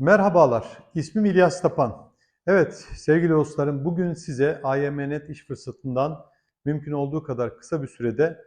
Merhabalar, ismim İlyas Tapan. Evet sevgili dostlarım bugün size IMNet iş fırsatından mümkün olduğu kadar kısa bir sürede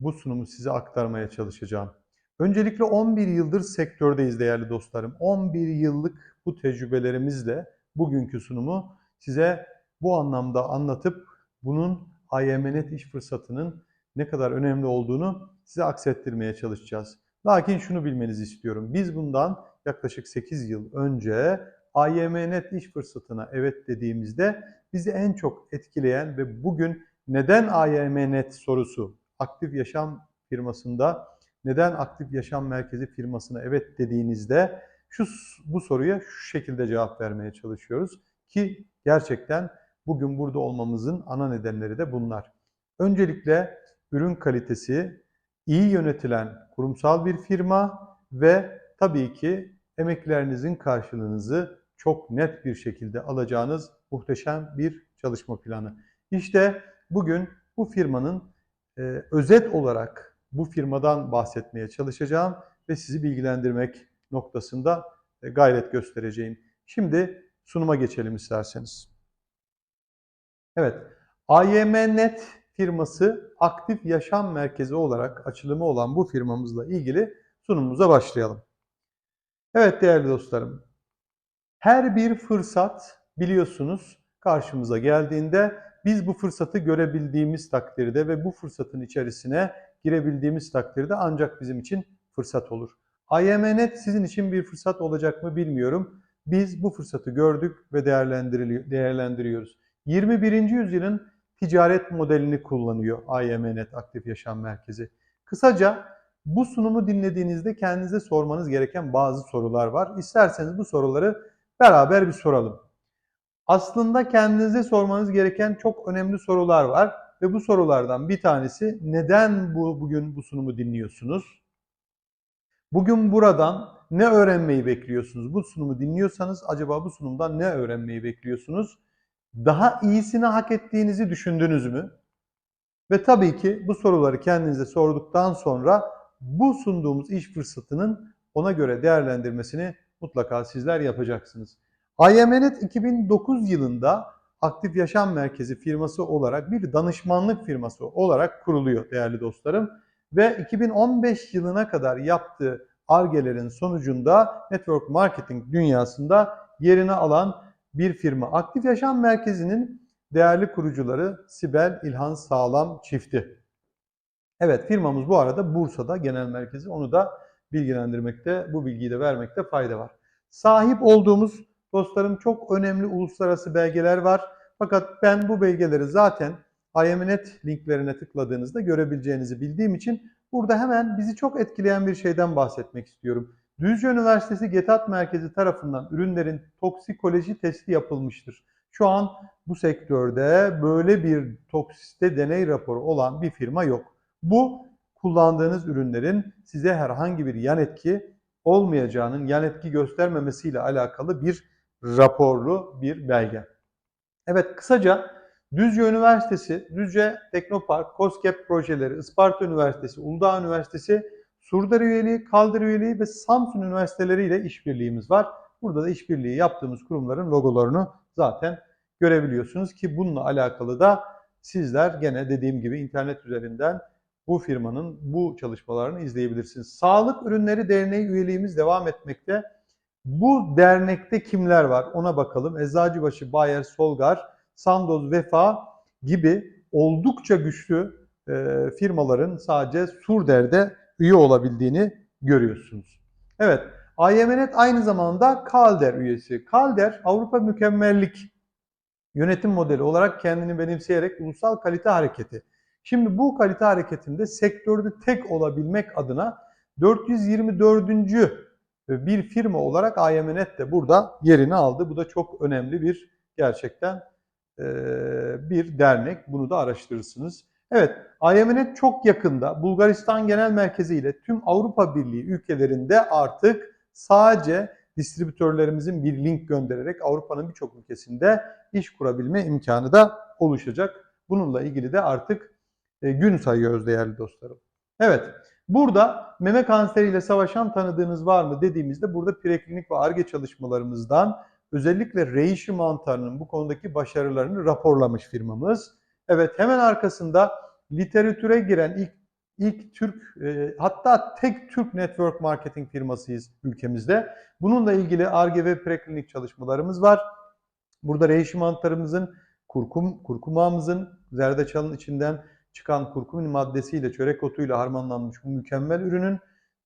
bu sunumu size aktarmaya çalışacağım. Öncelikle 11 yıldır sektördeyiz değerli dostlarım. 11 yıllık bu tecrübelerimizle bugünkü sunumu size bu anlamda anlatıp bunun IMNet iş fırsatının ne kadar önemli olduğunu size aksettirmeye çalışacağız. Lakin şunu bilmenizi istiyorum. Biz bundan yaklaşık 8 yıl önce IMNet iş fırsatına evet dediğimizde bizi en çok etkileyen ve bugün neden IMNet sorusu aktif yaşam firmasında neden aktif yaşam merkezi firmasına evet dediğinizde şu bu soruya şu şekilde cevap vermeye çalışıyoruz ki gerçekten bugün burada olmamızın ana nedenleri de bunlar. Öncelikle ürün kalitesi, iyi yönetilen kurumsal bir firma ve tabii ki emeklerinizin karşılığınızı çok net bir şekilde alacağınız muhteşem bir çalışma planı. İşte bugün bu firmanın e, özet olarak bu firmadan bahsetmeye çalışacağım ve sizi bilgilendirmek noktasında e, gayret göstereceğim. Şimdi sunuma geçelim isterseniz. Evet, IMNet firması aktif yaşam merkezi olarak açılımı olan bu firmamızla ilgili sunumumuza başlayalım. Evet değerli dostlarım, her bir fırsat biliyorsunuz karşımıza geldiğinde biz bu fırsatı görebildiğimiz takdirde ve bu fırsatın içerisine girebildiğimiz takdirde ancak bizim için fırsat olur. IMNet sizin için bir fırsat olacak mı bilmiyorum. Biz bu fırsatı gördük ve değerlendiriyoruz. 21. yüzyılın ticaret modelini kullanıyor IMNet Aktif Yaşam Merkezi. Kısaca bu sunumu dinlediğinizde kendinize sormanız gereken bazı sorular var. İsterseniz bu soruları beraber bir soralım. Aslında kendinize sormanız gereken çok önemli sorular var ve bu sorulardan bir tanesi neden bu bugün bu sunumu dinliyorsunuz? Bugün buradan ne öğrenmeyi bekliyorsunuz? Bu sunumu dinliyorsanız acaba bu sunumdan ne öğrenmeyi bekliyorsunuz? Daha iyisini hak ettiğinizi düşündünüz mü? Ve tabii ki bu soruları kendinize sorduktan sonra bu sunduğumuz iş fırsatının ona göre değerlendirmesini mutlaka sizler yapacaksınız. IMNet 2009 yılında Aktif Yaşam Merkezi firması olarak bir danışmanlık firması olarak kuruluyor değerli dostlarım. Ve 2015 yılına kadar yaptığı argelerin sonucunda network marketing dünyasında yerini alan bir firma. Aktif Yaşam Merkezi'nin değerli kurucuları Sibel İlhan Sağlam çifti. Evet firmamız bu arada Bursa'da genel merkezi. Onu da bilgilendirmekte, bu bilgiyi de vermekte fayda var. Sahip olduğumuz dostlarım çok önemli uluslararası belgeler var. Fakat ben bu belgeleri zaten IMNet linklerine tıkladığınızda görebileceğinizi bildiğim için burada hemen bizi çok etkileyen bir şeyden bahsetmek istiyorum. Düzce Üniversitesi GETAT Merkezi tarafından ürünlerin toksikoloji testi yapılmıştır. Şu an bu sektörde böyle bir toksiste deney raporu olan bir firma yok. Bu kullandığınız ürünlerin size herhangi bir yan etki olmayacağının, yan etki göstermemesiyle alakalı bir raporlu bir belge. Evet kısaca Düzce Üniversitesi, Düzce Teknopark, COSGAP projeleri, Isparta Üniversitesi, Uludağ Üniversitesi, Surdar üyeliği, Kaldır üyeliği ve Samsun Üniversiteleri ile işbirliğimiz var. Burada da işbirliği yaptığımız kurumların logolarını zaten görebiliyorsunuz ki bununla alakalı da sizler gene dediğim gibi internet üzerinden bu firmanın bu çalışmalarını izleyebilirsiniz. Sağlık Ürünleri Derneği üyeliğimiz devam etmekte. Bu dernekte kimler var ona bakalım. Eczacıbaşı, Bayer, Solgar, Sandoz, Vefa gibi oldukça güçlü e, firmaların sadece Surder'de üye olabildiğini görüyorsunuz. Evet, IMNet aynı zamanda Kalder üyesi. Kalder Avrupa Mükemmellik Yönetim Modeli olarak kendini benimseyerek ulusal kalite hareketi Şimdi bu kalite hareketinde sektörde tek olabilmek adına 424. bir firma olarak IMNet de burada yerini aldı. Bu da çok önemli bir gerçekten bir dernek. Bunu da araştırırsınız. Evet, IMNet çok yakında Bulgaristan Genel Merkezi ile tüm Avrupa Birliği ülkelerinde artık sadece distribütörlerimizin bir link göndererek Avrupa'nın birçok ülkesinde iş kurabilme imkanı da oluşacak. Bununla ilgili de artık e, gün sayıyoruz değerli dostlarım. Evet, Burada meme kanseriyle savaşan tanıdığınız var mı dediğimizde burada preklinik ve ARGE çalışmalarımızdan özellikle reishi mantarının bu konudaki başarılarını raporlamış firmamız. Evet hemen arkasında literatüre giren ilk ilk Türk e, hatta tek Türk network marketing firmasıyız ülkemizde. Bununla ilgili ARGE ve preklinik çalışmalarımız var. Burada reishi mantarımızın, kurkum, kurkumamızın, zerdeçalın içinden çıkan kurkumin maddesiyle, çörek otuyla harmanlanmış bu mükemmel ürünün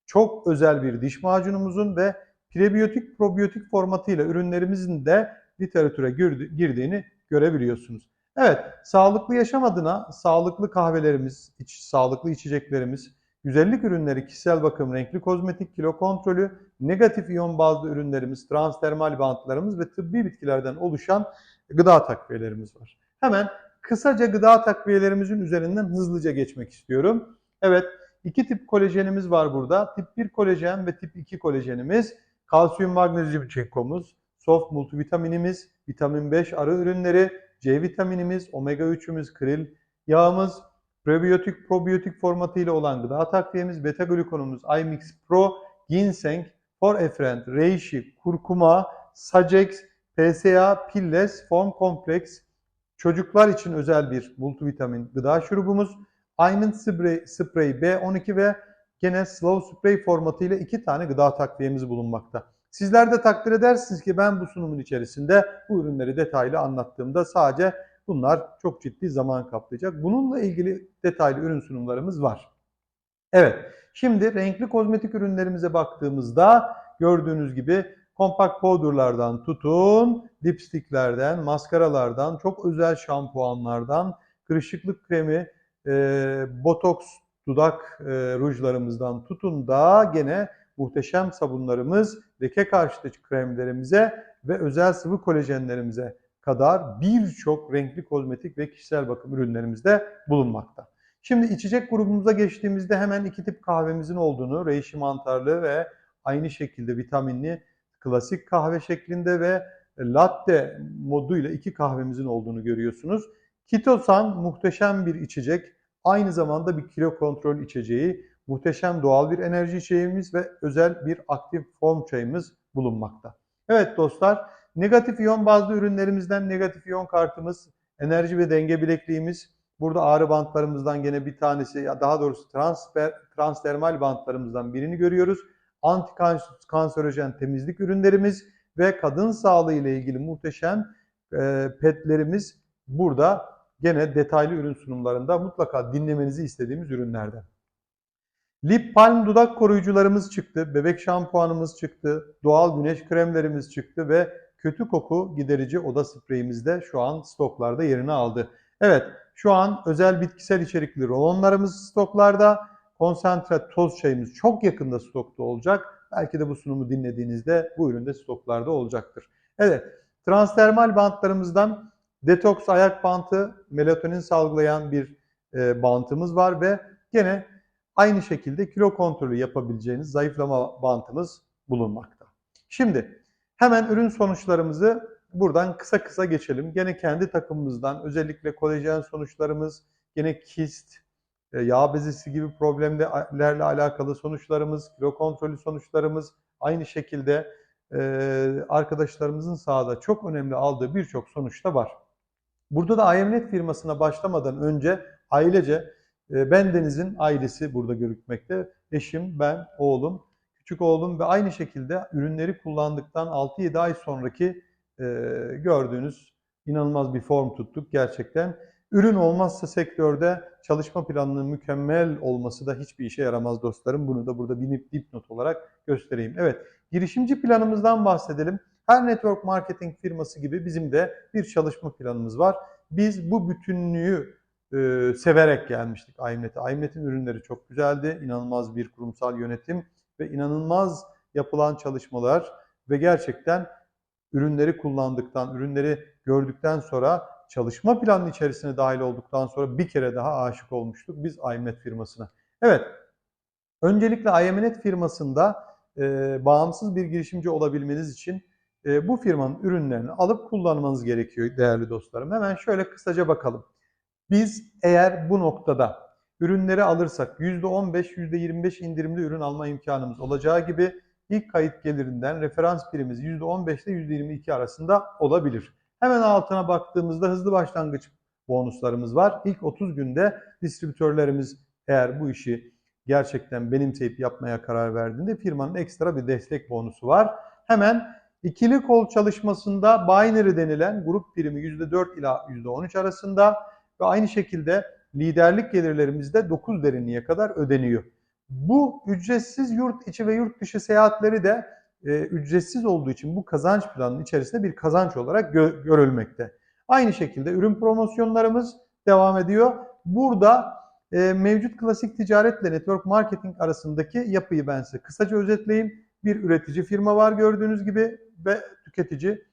çok özel bir diş macunumuzun ve prebiyotik probiyotik formatıyla ürünlerimizin de literatüre girdiğini görebiliyorsunuz. Evet, sağlıklı yaşam adına sağlıklı kahvelerimiz, iç, sağlıklı içeceklerimiz, güzellik ürünleri, kişisel bakım, renkli kozmetik, kilo kontrolü, negatif iyon bazlı ürünlerimiz, transdermal bantlarımız ve tıbbi bitkilerden oluşan gıda takviyelerimiz var. Hemen kısaca gıda takviyelerimizin üzerinden hızlıca geçmek istiyorum. Evet, iki tip kolajenimiz var burada. Tip 1 kolajen ve tip 2 kolajenimiz, kalsiyum magnezyum çinkomuz, soft multivitaminimiz, vitamin 5 arı ürünleri, C vitaminimiz, omega 3'ümüz, kril yağımız, prebiyotik probiyotik formatıyla olan gıda takviyemiz, beta glukonumuz, iMix Pro, ginseng, forefrent, reishi, kurkuma, sajex, PSA, pilles, form kompleks, çocuklar için özel bir multivitamin gıda şurubumuz, Aymin Spray, Spray B12 ve gene Slow Spray formatıyla iki tane gıda takviyemiz bulunmakta. Sizler de takdir edersiniz ki ben bu sunumun içerisinde bu ürünleri detaylı anlattığımda sadece bunlar çok ciddi zaman kaplayacak. Bununla ilgili detaylı ürün sunumlarımız var. Evet, şimdi renkli kozmetik ürünlerimize baktığımızda gördüğünüz gibi kompakt powderlardan tutun, dipstiklerden, maskaralardan, çok özel şampuanlardan, kırışıklık kremi, e, botoks, dudak e, rujlarımızdan tutun da gene muhteşem sabunlarımız, leke karşıtı kremlerimize ve özel sıvı kolajenlerimize kadar birçok renkli kozmetik ve kişisel bakım ürünlerimizde bulunmakta. Şimdi içecek grubumuza geçtiğimizde hemen iki tip kahvemizin olduğunu, reishi mantarlı ve aynı şekilde vitaminli klasik kahve şeklinde ve latte moduyla iki kahvemizin olduğunu görüyorsunuz. Kitosan muhteşem bir içecek. Aynı zamanda bir kilo kontrol içeceği muhteşem doğal bir enerji içeceğimiz ve özel bir aktif form çayımız bulunmakta. Evet dostlar, negatif iyon bazlı ürünlerimizden negatif iyon kartımız, enerji ve denge bilekliğimiz, burada ağrı bantlarımızdan gene bir tanesi, ya daha doğrusu transfer, transdermal bantlarımızdan birini görüyoruz. Antikanserojen temizlik ürünlerimiz ve kadın sağlığı ile ilgili muhteşem e, petlerimiz burada gene detaylı ürün sunumlarında mutlaka dinlemenizi istediğimiz ürünlerden. Lip Palm dudak koruyucularımız çıktı, bebek şampuanımız çıktı, doğal güneş kremlerimiz çıktı ve kötü koku giderici oda spreyimiz de şu an stoklarda yerini aldı. Evet, şu an özel bitkisel içerikli rolonlarımız stoklarda, konsantre toz çayımız çok yakında stokta olacak. Belki de bu sunumu dinlediğinizde bu ürün de stoklarda olacaktır. Evet, transdermal bantlarımızdan detoks ayak bantı, melatonin salgılayan bir e, bantımız var ve gene Aynı şekilde kilo kontrolü yapabileceğiniz zayıflama bantımız bulunmakta. Şimdi hemen ürün sonuçlarımızı buradan kısa kısa geçelim. Gene kendi takımımızdan özellikle kolajen sonuçlarımız, gene kist, yağ bezisi gibi problemlerle alakalı sonuçlarımız, kilo kontrolü sonuçlarımız, aynı şekilde e, arkadaşlarımızın sahada çok önemli aldığı birçok sonuçta var. Burada da IMNet firmasına başlamadan önce ailece e, ben Deniz'in ailesi burada görükmekte. Eşim, ben, oğlum, küçük oğlum ve aynı şekilde ürünleri kullandıktan 6-7 ay sonraki e, gördüğünüz inanılmaz bir form tuttuk gerçekten. Ürün olmazsa sektörde çalışma planının mükemmel olması da hiçbir işe yaramaz dostlarım. Bunu da burada bir dipnot olarak göstereyim. Evet, girişimci planımızdan bahsedelim. Her network marketing firması gibi bizim de bir çalışma planımız var. Biz bu bütünlüğü e, severek gelmiştik Aymlet'e. Aymlet'in ürünleri çok güzeldi. İnanılmaz bir kurumsal yönetim ve inanılmaz yapılan çalışmalar ve gerçekten ürünleri kullandıktan, ürünleri gördükten sonra çalışma planının içerisine dahil olduktan sonra bir kere daha aşık olmuştuk biz Aymnet firmasına. Evet, öncelikle Aymnet firmasında e, bağımsız bir girişimci olabilmeniz için e, bu firmanın ürünlerini alıp kullanmanız gerekiyor değerli dostlarım. Hemen şöyle kısaca bakalım. Biz eğer bu noktada ürünleri alırsak %15, %25 indirimli ürün alma imkanımız olacağı gibi ilk kayıt gelirinden referans primimiz %15 ile %22 arasında olabilir. Hemen altına baktığımızda hızlı başlangıç bonuslarımız var. İlk 30 günde distribütörlerimiz eğer bu işi gerçekten benimseyip yapmaya karar verdiğinde firmanın ekstra bir destek bonusu var. Hemen ikili kol çalışmasında binary denilen grup primi %4 ila %13 arasında ve aynı şekilde liderlik gelirlerimizde 9 derinliğe kadar ödeniyor. Bu ücretsiz yurt içi ve yurt dışı seyahatleri de e, ücretsiz olduğu için bu kazanç planının içerisinde bir kazanç olarak gö- görülmekte. Aynı şekilde ürün promosyonlarımız devam ediyor. Burada e, mevcut klasik ticaretle network marketing arasındaki yapıyı ben size kısaca özetleyeyim. Bir üretici firma var gördüğünüz gibi ve tüketici.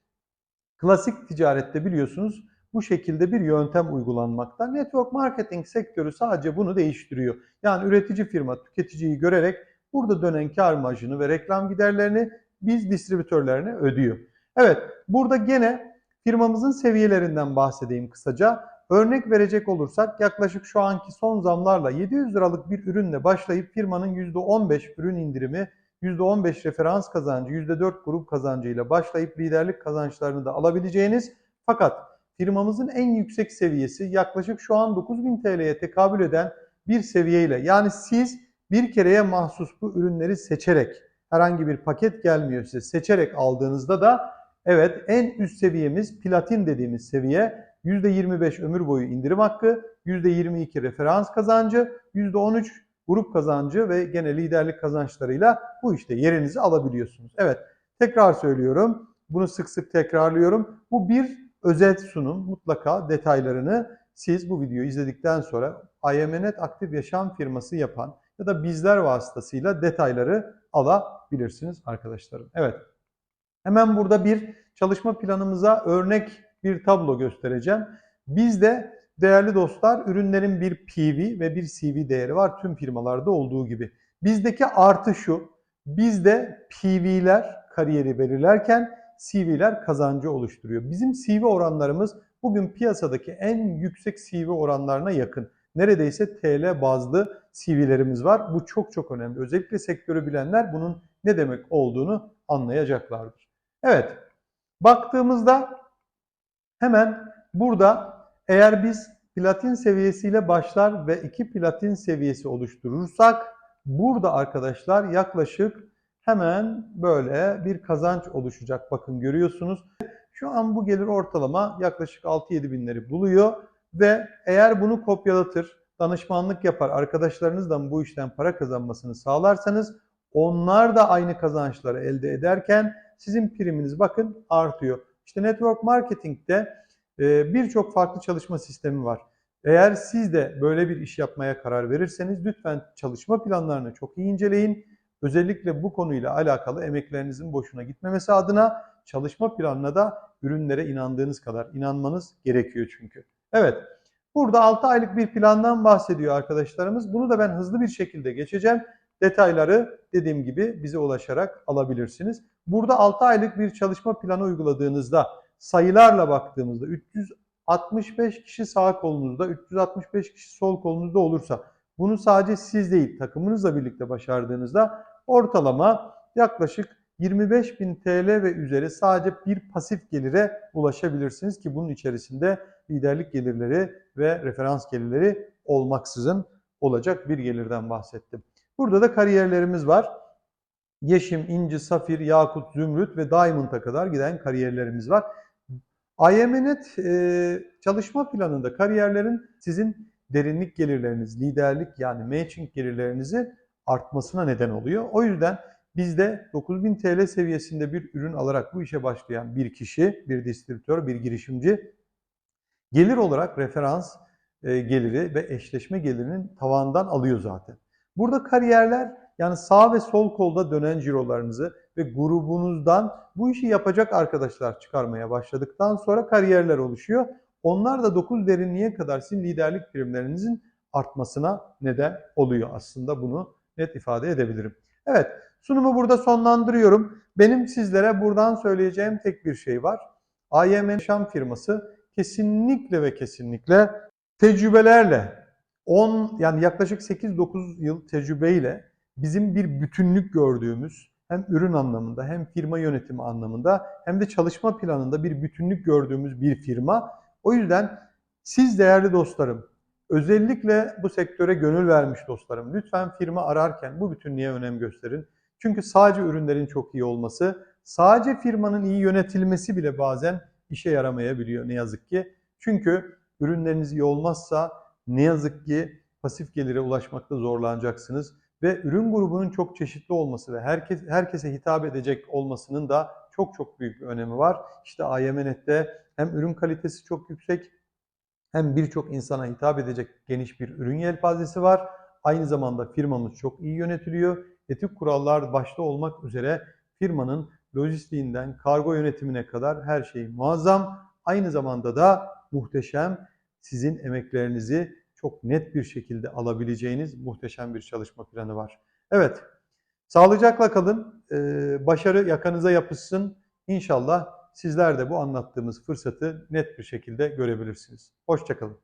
Klasik ticarette biliyorsunuz bu şekilde bir yöntem uygulanmakta. Network marketing sektörü sadece bunu değiştiriyor. Yani üretici firma tüketiciyi görerek burada dönen kar marjını ve reklam giderlerini biz distribütörlerine ödüyor. Evet, burada gene firmamızın seviyelerinden bahsedeyim kısaca. Örnek verecek olursak yaklaşık şu anki son zamlarla 700 liralık bir ürünle başlayıp firmanın %15 ürün indirimi, %15 referans kazancı, %4 grup kazancıyla başlayıp liderlik kazançlarını da alabileceğiniz fakat firmamızın en yüksek seviyesi yaklaşık şu an 9000 TL'ye tekabül eden bir seviyeyle yani siz bir kereye mahsus bu ürünleri seçerek herhangi bir paket gelmiyor size seçerek aldığınızda da evet en üst seviyemiz platin dediğimiz seviye %25 ömür boyu indirim hakkı, %22 referans kazancı, %13 grup kazancı ve gene liderlik kazançlarıyla bu işte yerinizi alabiliyorsunuz. Evet tekrar söylüyorum bunu sık sık tekrarlıyorum. Bu bir özet sunum mutlaka detaylarını siz bu videoyu izledikten sonra IMNet Aktif Yaşam firması yapan ya da bizler vasıtasıyla detayları alabilirsiniz arkadaşlarım. Evet. Hemen burada bir çalışma planımıza örnek bir tablo göstereceğim. Bizde değerli dostlar ürünlerin bir PV ve bir CV değeri var tüm firmalarda olduğu gibi. Bizdeki artı şu. Bizde PV'ler kariyeri belirlerken CV'ler kazancı oluşturuyor. Bizim CV oranlarımız bugün piyasadaki en yüksek CV oranlarına yakın. Neredeyse TL bazlı CV'lerimiz var. Bu çok çok önemli. Özellikle sektörü bilenler bunun ne demek olduğunu anlayacaklardır. Evet, baktığımızda hemen burada eğer biz platin seviyesiyle başlar ve iki platin seviyesi oluşturursak burada arkadaşlar yaklaşık hemen böyle bir kazanç oluşacak. Bakın görüyorsunuz. Şu an bu gelir ortalama yaklaşık 6-7 binleri buluyor ve eğer bunu kopyalatır, danışmanlık yapar, arkadaşlarınızdan bu işten para kazanmasını sağlarsanız onlar da aynı kazançları elde ederken sizin priminiz bakın artıyor. İşte network marketing'de e, birçok farklı çalışma sistemi var. Eğer siz de böyle bir iş yapmaya karar verirseniz lütfen çalışma planlarını çok iyi inceleyin. Özellikle bu konuyla alakalı emeklerinizin boşuna gitmemesi adına çalışma planına da ürünlere inandığınız kadar inanmanız gerekiyor çünkü. Evet, burada 6 aylık bir plandan bahsediyor arkadaşlarımız. Bunu da ben hızlı bir şekilde geçeceğim. Detayları dediğim gibi bize ulaşarak alabilirsiniz. Burada 6 aylık bir çalışma planı uyguladığınızda sayılarla baktığımızda 365 kişi sağ kolunuzda, 365 kişi sol kolunuzda olursa bunu sadece siz değil takımınızla birlikte başardığınızda ortalama yaklaşık 25 bin TL ve üzeri sadece bir pasif gelire ulaşabilirsiniz ki bunun içerisinde liderlik gelirleri ve referans gelirleri olmaksızın olacak bir gelirden bahsettim. Burada da kariyerlerimiz var. Yeşim, inci, safir, yakut, zümrüt ve diamond'a kadar giden kariyerlerimiz var. IMNet çalışma planında kariyerlerin sizin derinlik gelirleriniz, liderlik yani matching gelirlerinizi artmasına neden oluyor. O yüzden bizde 9000 TL seviyesinde bir ürün alarak bu işe başlayan bir kişi, bir distribütör, bir girişimci gelir olarak referans e, geliri ve eşleşme gelirinin tavandan alıyor zaten. Burada kariyerler yani sağ ve sol kolda dönen cirolarınızı ve grubunuzdan bu işi yapacak arkadaşlar çıkarmaya başladıktan sonra kariyerler oluşuyor. Onlar da 9 derinliğe kadar sizin liderlik primlerinizin artmasına neden oluyor aslında bunu net ifade edebilirim. Evet sunumu burada sonlandırıyorum. Benim sizlere buradan söyleyeceğim tek bir şey var. AYM Yaşam firması kesinlikle ve kesinlikle tecrübelerle 10 yani yaklaşık 8-9 yıl tecrübeyle bizim bir bütünlük gördüğümüz hem ürün anlamında hem firma yönetimi anlamında hem de çalışma planında bir bütünlük gördüğümüz bir firma. O yüzden siz değerli dostlarım özellikle bu sektöre gönül vermiş dostlarım lütfen firma ararken bu bütünlüğe önem gösterin. Çünkü sadece ürünlerin çok iyi olması, sadece firmanın iyi yönetilmesi bile bazen işe yaramayabiliyor ne yazık ki. Çünkü ürünleriniz iyi olmazsa ne yazık ki pasif gelire ulaşmakta zorlanacaksınız ve ürün grubunun çok çeşitli olması ve herkes herkese hitap edecek olmasının da çok çok büyük bir önemi var. İşte AYMNet'te hem ürün kalitesi çok yüksek hem birçok insana hitap edecek geniş bir ürün yelpazesi var. Aynı zamanda firmamız çok iyi yönetiliyor. Etik kurallar başta olmak üzere firmanın lojistiğinden kargo yönetimine kadar her şey muazzam. Aynı zamanda da muhteşem sizin emeklerinizi çok net bir şekilde alabileceğiniz muhteşem bir çalışma planı var. Evet, sağlıcakla kalın, Ee, başarı yakanıza yapışsın. İnşallah sizler de bu anlattığımız fırsatı net bir şekilde görebilirsiniz. Hoşçakalın.